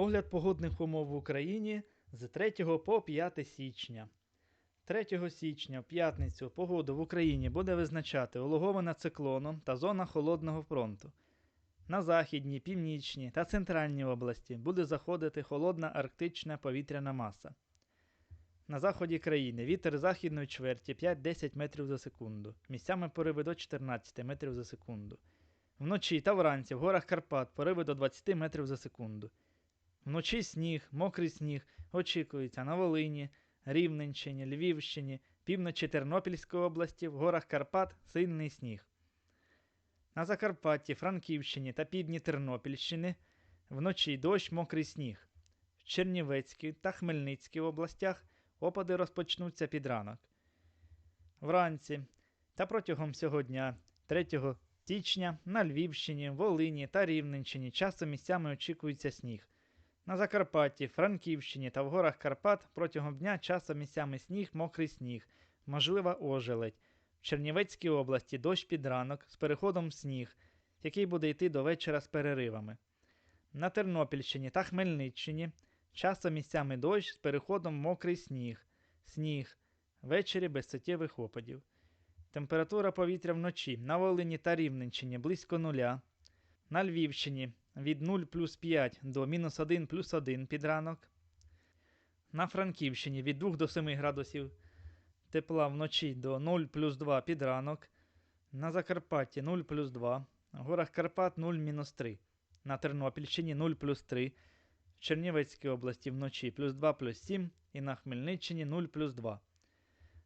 Огляд погодних умов в Україні з 3 по 5 січня. 3 січня в п'ятницю погоду в Україні буде визначати улогована циклоном та зона холодного фронту. На західній, північній та центральній області буде заходити холодна арктична повітряна маса. На заході країни вітер західної чверті 5-10 метрів за секунду, місцями пориви до 14 метрів за секунду. Вночі та вранці в горах Карпат пориви до 20 метрів за секунду. Вночі сніг, мокрий сніг очікується на Волині, Рівненщині, Львівщині, півночі Тернопільської області, в горах Карпат сильний сніг. На Закарпатті, Франківщині та півдні Тернопільщини вночі дощ, мокрий сніг. В Чернівецькій та Хмельницькій областях опади розпочнуться під ранок. Вранці та протягом всього дня 3 січня на Львівщині, Волині та Рівненщині часто місцями очікується сніг. На Закарпатті, Франківщині та в горах Карпат протягом дня часто місцями сніг, мокрий сніг, можлива ожеледь. В Чернівецькій області дощ під ранок з переходом в сніг, який буде йти до вечора з переривами. На Тернопільщині та Хмельниччині часто місцями дощ з переходом мокрий сніг, сніг, ввечері без суттєвих опадів. Температура повітря вночі на Волині та Рівненщині близько нуля. На Львівщині від 0 плюс 5 до мінус 1 плюс 1 під ранок. На Франківщині від 2 до 7 градусів тепла вночі до 0 плюс 2 під ранок. На Закарпатті 0 плюс 2. В горах Карпат 0 мінус 3. На Тернопільщині 0 плюс 3. В Чернівецькій області вночі плюс 2 плюс 7 і на Хмельниччині 0 плюс 2.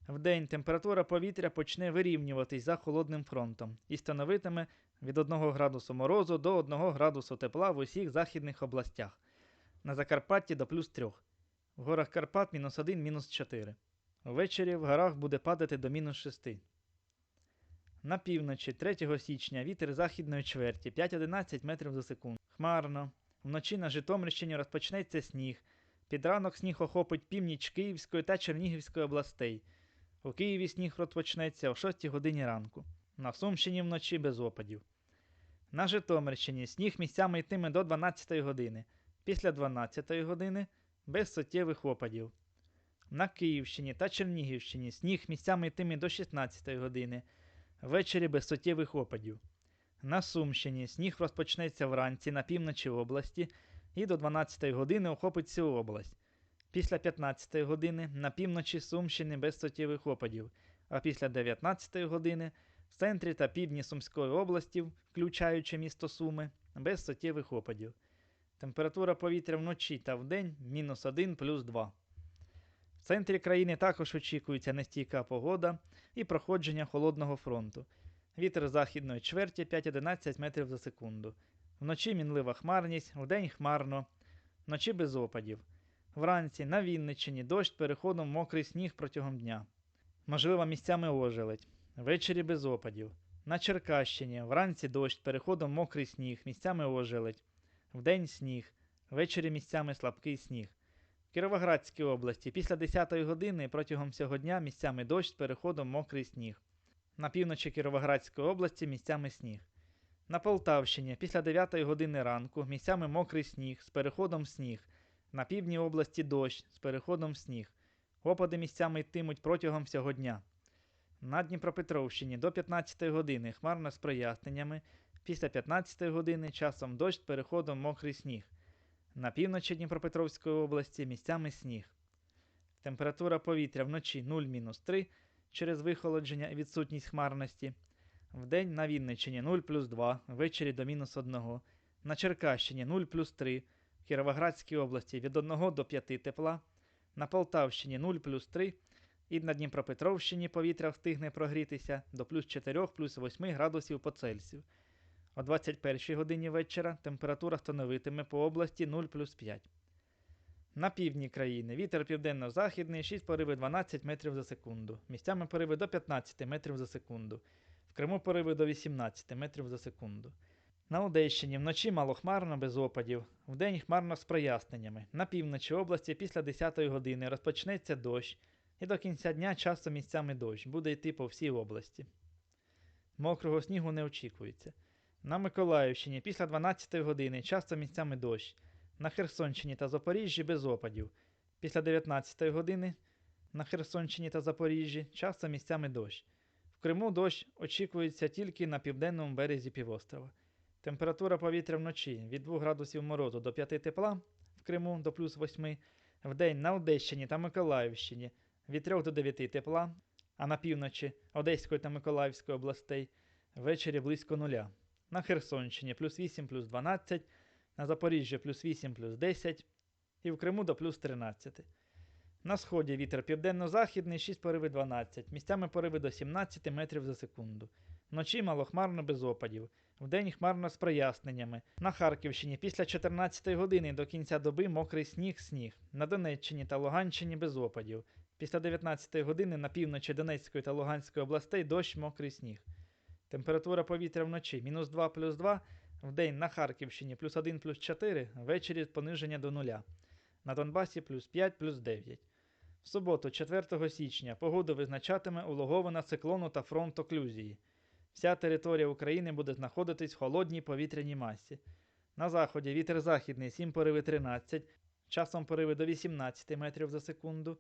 Вдень температура повітря почне вирівнюватись за холодним фронтом і становитиме від 1 градусу морозу до 1 градусу тепла в усіх західних областях. На Закарпатті до плюс 3. В горах Карпат мінус 1, мінус 4. Ввечері в горах буде падати до мінус 6. На півночі 3 січня вітер західної чверті 5-11 метрів за секунду. Хмарно. Вночі на Житомирщині розпочнеться сніг. Під ранок сніг охопить північ Київської та Чернігівської областей. У Києві сніг розпочнеться о 6 годині ранку. На Сумщині вночі без опадів. На Житомирщині сніг місцями йтиме до 12 години. Після 12 години без суттєвих опадів. На Київщині та Чернігівщині сніг місцями йтиме до 16 години. Ввечері без суттєвих опадів. На Сумщині сніг розпочнеться вранці на півночі області і до 12 години охопить всю область. Після 15 години на півночі Сумщини без суттєвих опадів, а після 19 години в центрі та півдні Сумської області, включаючи місто Суми, без суттєвих опадів. Температура повітря вночі та вдень мінус 1 плюс 2. В центрі країни також очікується нестійка погода і проходження холодного фронту. Вітер західної чверті 5-11 метрів за секунду. Вночі мінлива хмарність, вдень хмарно, вночі без опадів. Вранці на Вінниччині дощ переходом мокрий сніг протягом дня. Можливо, місцями ожеледь. Ввечері без опадів. На Черкащині вранці дощ переходом мокрий сніг, місцями ожеледь. Вдень сніг, ввечері місцями слабкий сніг. В Кіровоградській області після 10 години протягом всього дня місцями дощ з переходом мокрий сніг. На півночі Кіровоградської області місцями сніг. На Полтавщині після 9 години ранку місцями мокрий сніг з переходом сніг. На півдні області дощ з переходом сніг. Опади місцями йтимуть протягом всього дня. На Дніпропетровщині до 15 години хмарно з проясненнями. Після 15 години часом дощ переходом мокрий сніг. На півночі Дніпропетровської області місцями сніг. Температура повітря вночі 0-3 через вихолодження і відсутність хмарності. Вдень на Вінниччині 0 плюс 2, ввечері до мінус 1. На Черкащині 0 плюс 3, в Кіровоградській області від 1 до 5 тепла. На Полтавщині 0 плюс 3 і на Дніпропетровщині повітря встигне прогрітися до плюс 4 плюс 8 градусів по Цельсію. О 21 годині вечора температура становитиме по області 0 плюс 5. На півдні країни вітер південно-західний 6 пориви 12 метрів за секунду. Місцями пориви до 15 метрів за секунду. В Криму пориви до 18 метрів за секунду. На Одещині вночі малохмарно без опадів, вдень хмарно з проясненнями. На півночі області після 10 години розпочнеться дощ, і до кінця дня часто місцями дощ буде йти по всій області. Мокрого снігу не очікується. На Миколаївщині після 12 години часто місцями дощ. На Херсонщині та Запоріжжі без опадів. Після 19 години на Херсонщині та Запоріжжі часом місцями дощ. В Криму дощ очікується тільки на південному березі півострова. Температура повітря вночі від 2 градусів морозу до 5 тепла в Криму до плюс 8, вдень на Одещині та Миколаївщині від 3 до 9 тепла, а на півночі Одеської та Миколаївської областей ввечері близько нуля. На Херсонщині плюс 8 плюс 12, на Запоріжжі плюс 8 плюс 10 і в Криму до плюс 13. На сході вітер південно-західний 6 пориви 12, місцями пориви до 17 метрів за секунду. Вночі малохмарно без опадів, вдень хмарно з проясненнями. На Харківщині після 14 години до кінця доби мокрий сніг сніг. На Донеччині та Луганщині без опадів. Після 19 години на півночі Донецької та Луганської областей дощ мокрий сніг. Температура повітря вночі мінус 2 плюс 2, вдень на Харківщині плюс 1 плюс 4, ввечері пониження до нуля. На Донбасі плюс 5 плюс 9. В суботу, 4 січня, погоду визначатиме улоговина циклону та фронт оклюзії. Вся територія України буде знаходитись в холодній повітряній масі. На заході вітер західний 7 пориви 13, часом пориви до 18 метрів за секунду.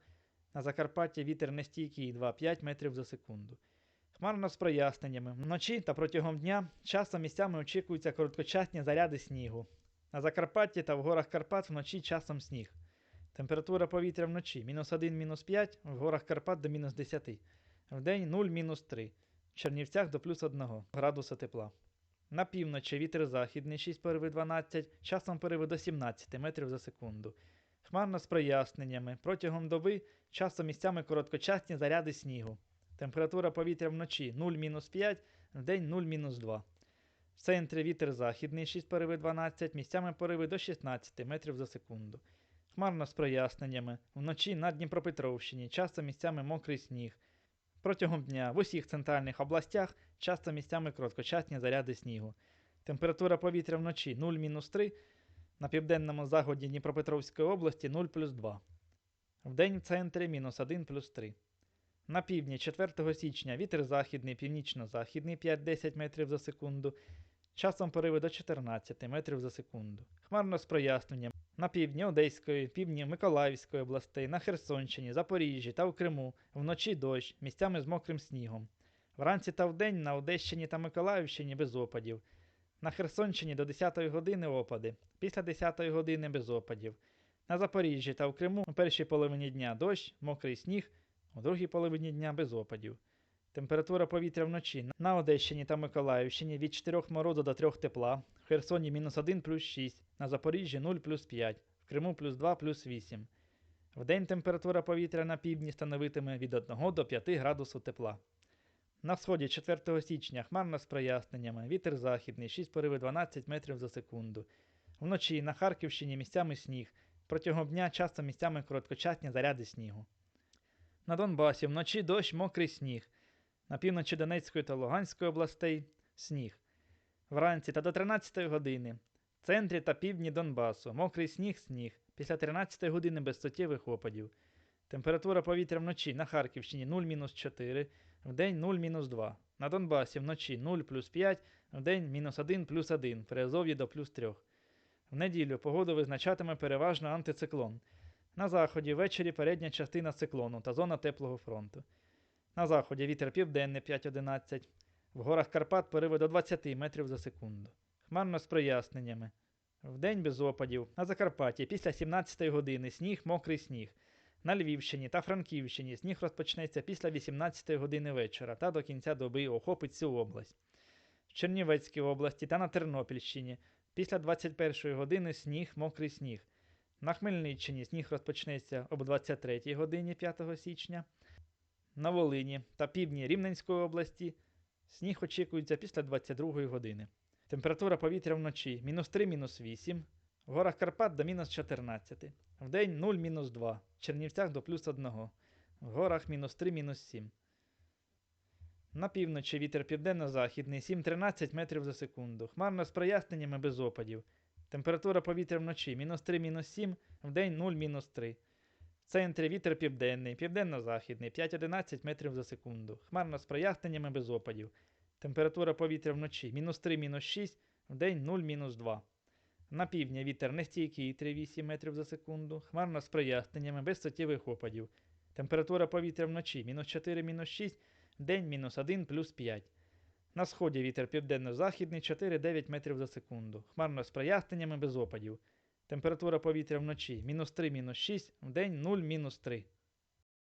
На Закарпатті вітер нестійкий 2-5 метрів за секунду. Хмарно з проясненнями. Вночі та протягом дня часом місцями очікуються короткочасні заряди снігу. На Закарпатті та в горах Карпат вночі часом сніг. Температура повітря вночі мінус 1, мінус 5, в горах Карпат до мінус 10. Вдень 0, мінус 3. В Чернівцях до плюс 1 градуса тепла. На півночі вітер західний 6 пориви 12, часом пориви до 17 метрів за секунду. Хмарно з проясненнями. Протягом доби часом місцями короткочасні заряди снігу. Температура повітря вночі 0-5, вдень 0-2. В центрі вітер західний 6 пориви 12, місцями пориви до 16 метрів за секунду. Хмарно з проясненнями. Вночі на Дніпропетровщині часто місцями мокрий сніг. Протягом дня в усіх центральних областях часто місцями короткочасні заряди снігу. Температура повітря вночі 0-3, на південному заході Дніпропетровської області 0 плюс 2. Вдень в центрі мінус 1 плюс 3. На півдні 4 січня вітер західний, північно-західний 5-10 метрів за секунду, часом пориви до 14 метрів за секунду. Хмарно з проясненням. На півдні Одеської, півдні Миколаївської областей, на Херсонщині, Запоріжжі та в Криму вночі дощ, місцями з мокрим снігом. Вранці та вдень на Одещині та Миколаївщині без опадів. На Херсонщині до 10-ї години опади, після 10-ї години без опадів. На Запоріжжі та в Криму у першій половині дня дощ, мокрий сніг, у другій половині дня без опадів. Температура повітря вночі на Одещині та Миколаївщині від 4 морозу до 3 тепла, в Херсоні мінус 1 плюс 6, на Запоріжжі 0 плюс 5, в Криму плюс 2 плюс 8. Вдень температура повітря на півдні становитиме від 1 до 5 градусів тепла. На сході 4 січня хмарно з проясненнями, вітер західний 6 пориви 12 метрів за секунду. Вночі на Харківщині місцями сніг, протягом дня часто місцями короткочасні заряди снігу. На Донбасі вночі дощ мокрий сніг. На півночі Донецької та Луганської областей сніг. Вранці та до 13 години. В центрі та півдні Донбасу. Мокрий сніг, сніг. Після 13 години без суттєвих опадів. Температура повітря вночі на Харківщині 0-4, вдень 0-2. На Донбасі вночі 0 плюс 5, вдень мінус 1 плюс 1, при Азов'ї до плюс 3. В неділю погоду визначатиме переважно антициклон. На заході ввечері передня частина циклону та зона теплого фронту. На заході вітер південний 5-11, в горах Карпат пориви до 20 метрів за секунду. Хмарно з проясненнями. Вдень без опадів. На Закарпатті після 17 години сніг, мокрий сніг. На Львівщині та Франківщині сніг розпочнеться після 18 години вечора та до кінця доби охопить всю область. В Чернівецькій області та на Тернопільщині після 21 години сніг, мокрий сніг. На Хмельниччині сніг розпочнеться об 23 годині 5 січня. На Волині та півдні Рівненської області сніг очікується після 22 години. Температура повітря вночі мінус 3, мінус 8, в горах Карпат до мінус 14, вдень 0, мінус 2, в Чернівцях до плюс 1, в горах мінус 3, мінус 7. На півночі вітер південно-західний 7-13 метрів за секунду. Хмарно з проясненнями без опадів. Температура повітря вночі мінус 3, мінус 7, вдень 0, мінус 3. В центрі вітер південний, південно-західний 5-11 метрів за секунду. Хмарно з проясненнями без опадів. Температура повітря вночі мінус 3, мінус 6, вдень 0, мінус 2. На півдні вітер нестійкий 3,8 метрів за секунду, хмарно з проясненнями, без суттєвих опадів. Температура повітря вночі мінус 4, мінус 6, день мінус 1, плюс 5. На сході вітер південно-західний 4-9 метрів за секунду. Хмарно з проясненнями без опадів. Температура повітря вночі мінус 3, мінус 6, вдень 0, мінус 3.